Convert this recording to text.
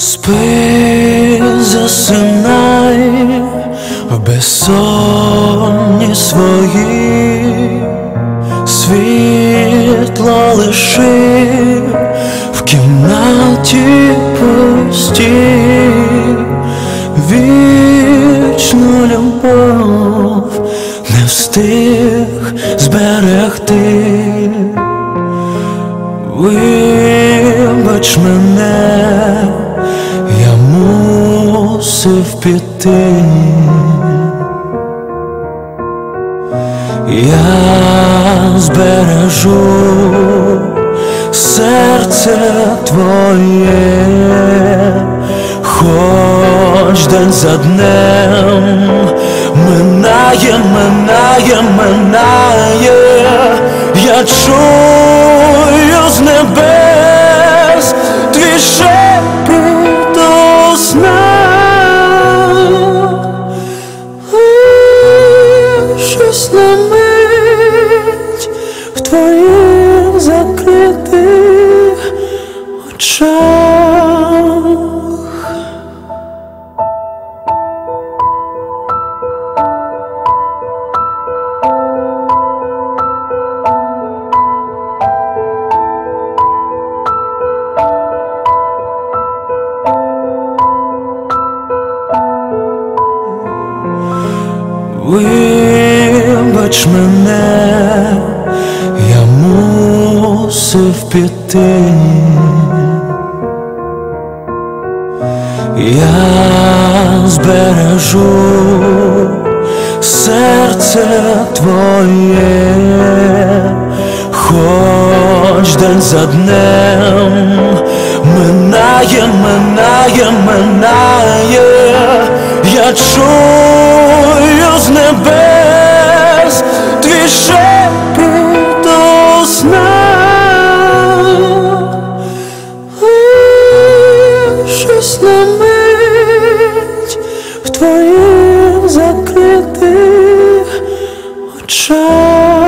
Спи, засинай безсонні свої, світло лиши в кімнаті пусті, вічну любов не встиг зберегти. Вибач мене, мусив піти. Я збережу серце твоє, хоч день за днем минає, минає, минає, я чую твоїх закритих очах. Вибач мене, мусив піти. Я збережу серце твоє, хоч день за днем минає, минає, минає, я чую твоїх закритих очах.